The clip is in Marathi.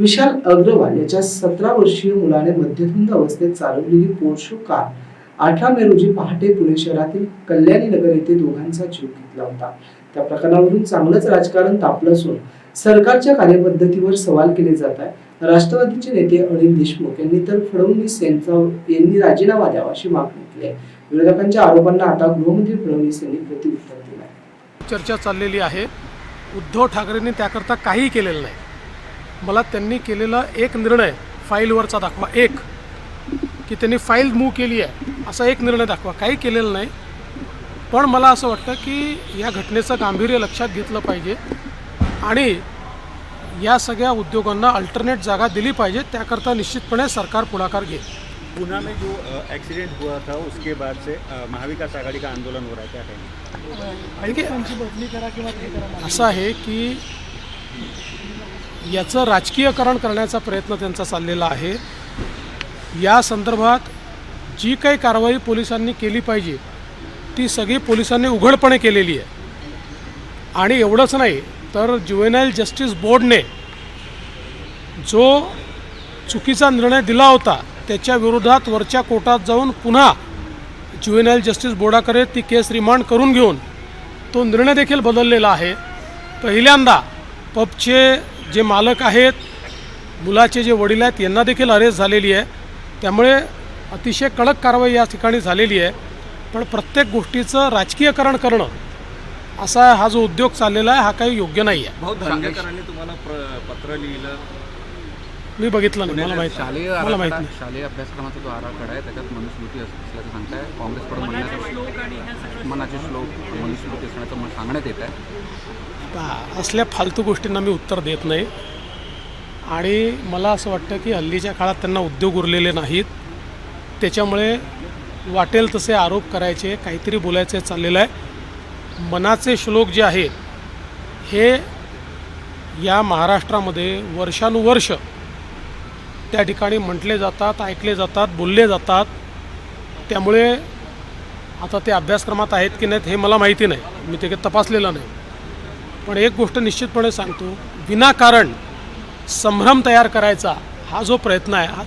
विशाल अग्रवाल याच्या सतरा वर्षीय मुलाने मध्यधुंद अवस्थेत चालवलेली पोर्शो कार अठरा मे रोजी पहाटे पुणे शहरातील कल्याणी नगर येथे दोघांचा जीव घेतला होता. त्या प्रकरणावरून चांगलंच राजकारण तापलं असून सरकारच्या कार्यपद्धतीवर सवाल केले जात आहे राष्ट्रवादीचे नेते अनिल देशमुख यांनी तर फडणवीस यांचा यांनी राजीनामा द्यावा अशी मागणी केली आहे. विरोधकांच्या आरोपांना आता गृहमंत्री फडणवीस यांनी प्रतिउत्तर दिलं आहे चर्चा चाललेली आहे. उद्धव ठाकरेंनी त्याकरता काही केलेलं नाही. मला त्यांनी केलेला एक निर्णय फाईलवरचा दाखवा. एक की त्यांनी फाईल मूव्ह केली आहे असा एक निर्णय दाखवा. काही केलेलं नाही. पण मला असं वाटतं की या घटनेचं गांभीर्य लक्षात घेतलं पाहिजे आणि या सगळ्या उद्योगांना अल्टरनेट जागा दिली पाहिजे. त्याकरता निश्चितपणे सरकार पुढाकार घेईल. गुना में जो एक्सीडेंट हुआ था उसके बाद से महाविकास आघाड़ी का आंदोलन हो रहा है क्या असं आहे की याचं राजकीयकरण करण्याचा प्रयत्न त्यांचा चाललेला आहे. या संदर्भात जी काही कारवाई पोलिसांनी केली पाहिजे ती सगळी पोलिसांनी उघडपणे केलेली आहे. आणि एवढंच नाही तर ज्युएनाईल जस्टिस बोर्डने जो चुकीचा निर्णय दिला होता त्याच्या विरोधात वरच्या कोर्टात जाऊन पुन्हा ज्युएनाईल जस्टिस बोर्डाकडे ती केस रिमांड करून घेऊन तो निर्णय देखील बदललेला आहे. पहिल्यांदा पबचे जे मालक आहेत मुलाचे जे वडील आहेत यांना देखील अरेस्ट झालेली आहे. त्यामुळे अतिशय कडक कारवाई या ठिकाणी झालेली आहे. पण प्रत्येक गोष्टीचं राजकीयकरण करणं असा हा जो उद्योग चाललेला आहे हा काही योग्य नाही आहे भाऊ तुम्हाला पत्र लिहिलं. मी बघितलं नाही मला माहीत शालेय मला माहीत आराखडा नाही. शालेय अभ्यासक्रमाचा जो आराखडा आहे त्याच्यात मनुस्मृती अस- असल्याचं सांगताय. काँग्रेसकडून म्हणण्यात मनाचे श्लोक मनुस्मृती असण्याचं म- सांगण्यात येत आहे. पहा, असल्या फालतू गोष्टींना मी उत्तर देत नाही. आणि मला असं वाटतं की हल्लीच्या काळात त्यांना उद्योग उरलेले नाहीत. त्याच्यामुळे वाटेल तसे आरोप करायचे काहीतरी बोलायचे चाललेलं आहे. मनाचे श्लोक जे आहेत हे या महाराष्ट्रामध्ये वर्षानुवर्ष त्या ठिकाणी म्हटले जातात ऐकले जातात बोलले जातात. त्यामुळे आता ते अभ्यासक्रमात आहेत की नाहीत हे मला माहिती नाही. मी ते काही तपासलेलं नाही. पण एक गोष्ट निश्चितपणे सांगतो. विनाकारण संभ्रम तयार करायचा हा जो प्रयत्न आहे हा